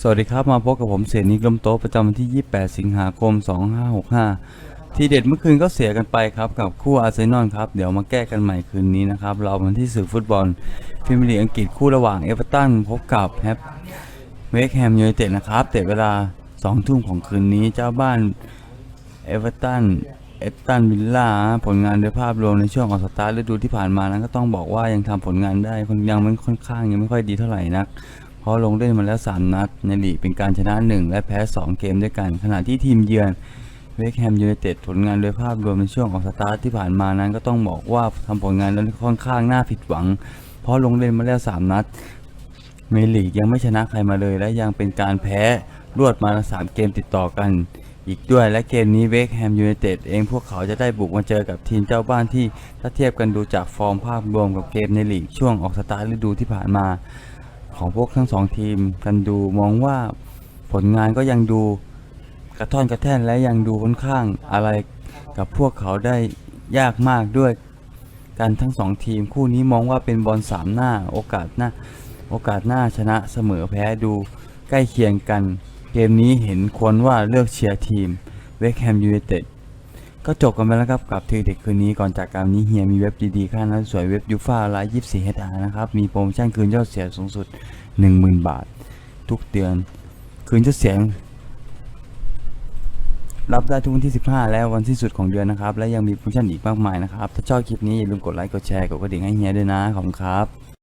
สวัสดีครับมาพบกับผมเสนิกลมโตะประจำวันที่ 28 สิงหาคม 2565 ทีเด็ดเมื่อคืนก็เสียกันไปครับกับคู่อาร์เซนอลครับ เดี๋ยวมาแก้กันใหม่คืนนี้นะครับ เรามันที่สื่อฟุตบอลพรีเมียร์ลีกอังกฤษคู่ระหว่างเอเวอร์ตันพบกับแฮปเวกแฮมยูไนเต็ดนะครับเตะเวลา 2 ทุ่มของคืนนี้เจ้าบ้านเอเวอร์ตันเอฟตันวิลล่าผลงานโดยภาพรวมในช่วงของสตาร์ฤดูที่ผ่านมานั้นก็ต้องบอกว่ายังทำผลงานได้ยังไม่ค่อนข้างยังไม่ค่อยดีเท่าไหร่นัก ราะลงเล่นมาแล้ว 3 นัด ในลีกเป็นการชนะ 1 และแพ้ 2 เกมด้วยกัน ขณะที่ทีมเยือนเวกแฮมยูไนเต็ดผลงานโดยภาพรวมในช่วงของสตาร์ทที่ผ่านมานั้นก็ต้องบอกว่าทำผลงานแล้วค่อนข้างน่าผิดหวัง เพราะลงเล่นมาแล้ว 3 นัดในลีกยังไม่ชนะใครมาเลย และยังเป็นการแพ้รวดมา 3 เกมติดต่อกัน อีกด้วยและเกมนี้เวกแฮมยูไนเต็ดเองพวกเขาจะได้บุกมาเจอกับทีมเจ้าบ้านที่ถ้าเทียบกันดูจากฟอร์มภาพรวมกับเกมในลีกช่วงออกสตาร์ทฤดูที่ผ่านมา ของพวกทั้งสองทีมกันดูมองว่าผลงานก็ยังดูกระท่อนกระแท่นและยังดูค่อนข้างอะไรกับพวกเขาได้ยากมากด้วยกันทั้งสองทีมคู่นี้มองว่าเป็นบอลสามหน้าโอกาสหน้าโอกาสหน้าชนะเสมอแพ้ดูใกล้เคียงกัน เกมนี้เห็นควรว่าเลือกเชียร์ทีมเวกแฮมยูไนเต็ด ก็จบกันไปแล้วครับกับทีเด็กคืนนี้ก่อนจากการนี้เฮียมีเว็บดีๆค่านั้นสวยเว็บยูฟ่าไลฟ์ยี่สิบสี่เฮดานะครับ มีโปรโมชั่นคืนยอดเสียสูงสุด 10,000 บาท ทุกเดือน คืนยอดเสียงรับได้ทุกวันที่ 15 แล้ววันที่สุดของเดือนนะครับ และยังมีโปรโมชั่นอีกมากมายนะครับ ถ้าชอบคลิปนี้อย่าลืมกดไลค์กดแชร์กดกระดิ่งให้เฮียด้วยนะขอบคุณครับ